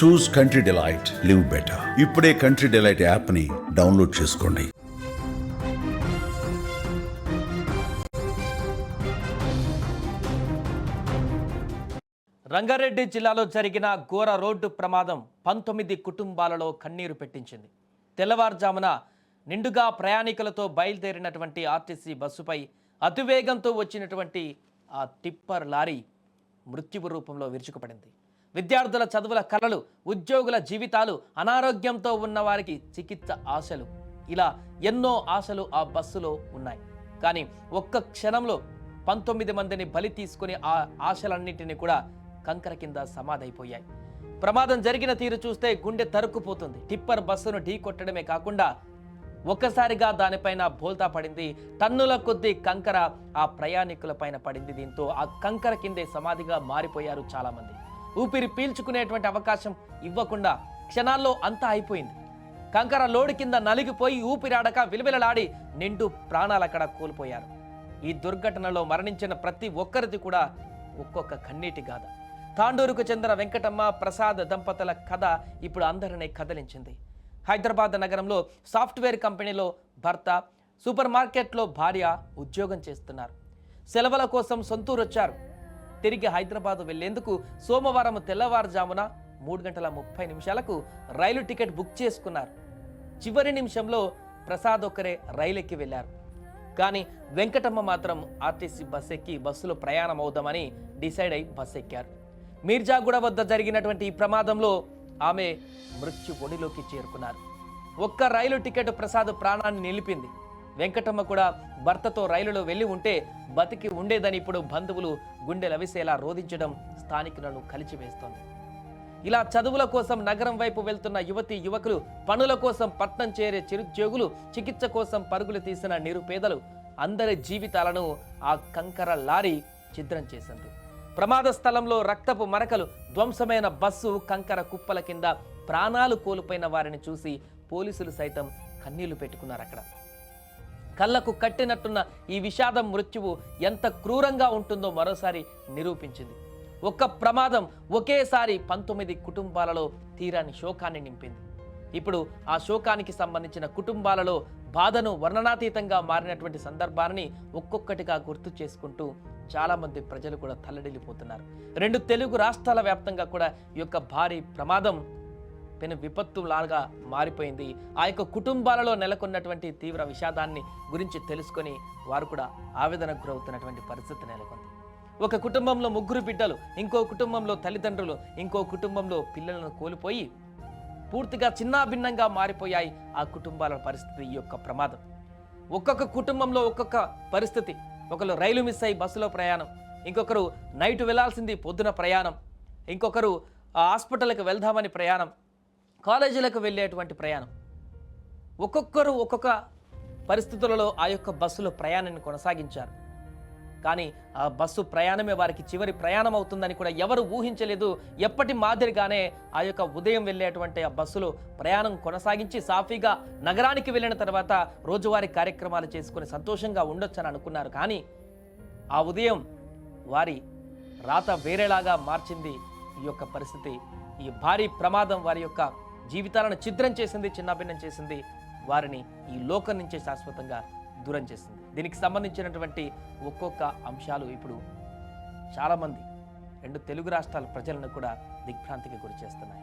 Choose country delight live better ఇప్పుడే country delight యాప్ని download చేసుకోండి. రంగారెడ్డి జిల్లాలో జరిగిన ఘోర రోడ్డు ప్రమాదం పంతొమ్మిది కుటుంబాలలో కన్నీరు పెట్టించింది. తెల్లవారుజామున నిండుగా ప్రయాణికులతో బయలుదేరినటువంటి ఆర్టీసీ బస్సుపై అతివేగంతో వచ్చినటువంటి ఆ టిప్పర్ లారీ మృత్యువు రూపంలో విరుచుకుపడింది. విద్యార్థుల చదువుల కళలు ఉద్యోగుల జీవితాలు అనారోగ్యంతో ఉన్న వారికి చికిత్స ఆశలు. ఇలా ఎన్నో ఆశలు ఆ బస్సులో ఉన్నాయి. కానీ ఒక్క క్షణంలో పంతొమ్మిది మందిని బలి తీసుకుని ఆ ఆశలన్నింటినీ కూడా కంకర కింద సమాధైపోయాయి. ప్రమాదం జరిగిన తీరు చూస్తే గుండె తరుక్కుపోతుంది. టిప్పర్ బస్సును ఢీ కొట్టడమే కాకుండా ఒక్కసారిగా దానిపైన బోల్తా పడింది. టన్నుల కొద్దీ కంకర ఆ ప్రయాణికుల పైన పడింది దీంతో ఆ కంకర కిందే సమాధిగా మారిపోయారు చాలామంది. ఊపిరి పీల్చుకునేటువంటి అవకాశం ఇవ్వకుండా క్షణాల్లో అంతా అయిపోయింది. కంకర లోడు కింద నలిగిపోయి ఊపిరాడక విలువిలలాడి నిండు ప్రాణాలు అక్కడ కోల్పోయారు. ఈ దుర్ఘటనలో మరణించిన ప్రతి ఒక్కరిది కూడా ఒక్కొక్క కన్నీటి గాథ. తాండూరుకు చెందిన వెంకటమ్మ ప్రసాద్ దంపతుల కథ ఇప్పుడు అందరినీ కదిలించింది. హైదరాబాద్ నగరంలో సాఫ్ట్వేర్ కంపెనీలో భర్త సూపర్ మార్కెట్లో భార్య ఉద్యోగం చేస్తున్నారు. సెలవుల కోసం సొంతూరు వచ్చారు తిరిగి హైదరాబాద్ వెళ్ళేందుకు సోమవారం తెల్లవారుజామున మూడు గంటల ముప్పై నిమిషాలకు రైలు టికెట్ బుక్ చేసుకున్నారు. చివరి నిమిషంలో ప్రసాద్ ఒక్కరే రైలు ఎక్కి వెళ్ళారు. కానీ వెంకటమ్మ మాత్రం ఆర్టీసీ బస్ ఎక్కి బస్సులో ప్రయాణం అవుదామని డిసైడ్ అయి బస్ ఎక్కారు మీర్జాగూడ వద్ద జరిగినటువంటి ఈ ప్రమాదంలో ఆమె మృత్యు ఒడిలోకి చేరుకున్నారు. ఒక్క రైలు టికెట్ ప్రసాద్ ప్రాణాన్ని నిలిపింది. వెంకటమ్మ కూడా భర్తతో రైలులో వెళ్ళి ఉంటే బతికి ఉండేదని ఇప్పుడు బంధువులు గుండె లవిసేలా రోధించడం స్థానికులను కలిచివేస్తోంది. ఇలా చదువుల కోసం నగరం వైపు వెళ్తున్న యువతి యువకులు పనుల కోసం పట్నం చేరే చిరుద్యోగులు చికిత్స కోసం పరుగులు తీసిన నిరుపేదలు అందరి జీవితాలను ఆ కంకర లారీ ఛిద్రం చేసింది. ప్రమాద స్థలంలో రక్తపు మరకలు ధ్వంసమైన బస్సు కంకర కుప్పల కింద ప్రాణాలు కోల్పోయిన వారిని చూసి పోలీసులు సైతం కన్నీళ్ళు పెట్టుకున్నారు అక్కడ కళ్ళకు కట్టినట్టున్న ఈ విషాదం మృత్యువు ఎంత క్రూరంగా ఉంటుందో మరోసారి నిరూపించింది. ఒక్క ప్రమాదం ఒకేసారి పంతొమ్మిది కుటుంబాలలో తీరాని శోకాన్ని నింపింది. ఇప్పుడు ఆ శోకానికి సంబంధించిన కుటుంబాలలో బాధను వర్ణనాతీతంగా మారినటువంటి సందర్భాన్ని ఒక్కొక్కటిగా గుర్తు చేసుకుంటూ చాలామంది ప్రజలు కూడా తల్లడిల్లిపోతున్నారు. రెండు తెలుగు రాష్ట్రాల వ్యాప్తంగా కూడా ఈ యొక్క భారీ ప్రమాదం పెను విపత్తు లాగా మారిపోయింది. ఆ యొక్క కుటుంబాలలో నెలకొన్నటువంటి తీవ్ర విషాదాన్ని గురించి తెలుసుకొని వారు కూడా ఆవేదనకు గురవుతున్నటువంటి పరిస్థితి నెలకొంది. ఒక కుటుంబంలో ముగ్గురు బిడ్డలు ఇంకో కుటుంబంలో తల్లిదండ్రులు ఇంకో కుటుంబంలో పిల్లలను కోల్పోయి పూర్తిగా చిన్నాభిన్నంగా మారిపోయాయి ఆ కుటుంబాల పరిస్థితి ఈ యొక్క ప్రమాదం. ఒక్కొక్క కుటుంబంలో ఒక్కొక్క పరిస్థితి. ఒకరు రైలు మిస్ అయ్యి బస్సులో ప్రయాణం ఇంకొకరు నైట్ వెళ్ళాల్సింది పొద్దున ప్రయాణం ఇంకొకరు హాస్పిటల్కి వెళ్దామని ప్రయాణం కాలేజీలకు వెళ్ళేటువంటి ప్రయాణం. ఒక్కొక్కరు ఒక్కొక్క పరిస్థితులలో ఆ యొక్క బస్సులో ప్రయాణాన్ని కొనసాగించారు. కానీ ఆ బస్సు ప్రయాణమే వారికి చివరి ప్రయాణం అవుతుందని కూడా ఎవరు ఊహించలేదు. ఎప్పటి మాదిరిగానే ఆ యొక్క ఉదయం వెళ్ళేటువంటి ఆ బస్సులో ప్రయాణం కొనసాగించి సాఫీగా నగరానికి వెళ్ళిన తర్వాత రోజువారీ కార్యక్రమాలు చేసుకుని సంతోషంగా ఉండొచ్చని అనుకున్నారు. కానీ ఆ ఉదయం వారి రాత వేరేలాగా మార్చింది ఈ యొక్క పరిస్థితి. ఈ భారీ ప్రమాదం వారి యొక్క జీవితాలను ఛిద్రం చేసింది చిన్నాభిన్నం చేసింది వారిని ఈ లోకం నుంచే శాశ్వతంగా దూరం చేసింది. దీనికి సంబంధించినటువంటి ఒక్కొక్క అంశాలు ఇప్పుడు చాలామంది రెండు తెలుగు రాష్ట్రాల ప్రజలను కూడా దిగ్భ్రాంతికి గురి చేస్తున్నాయి.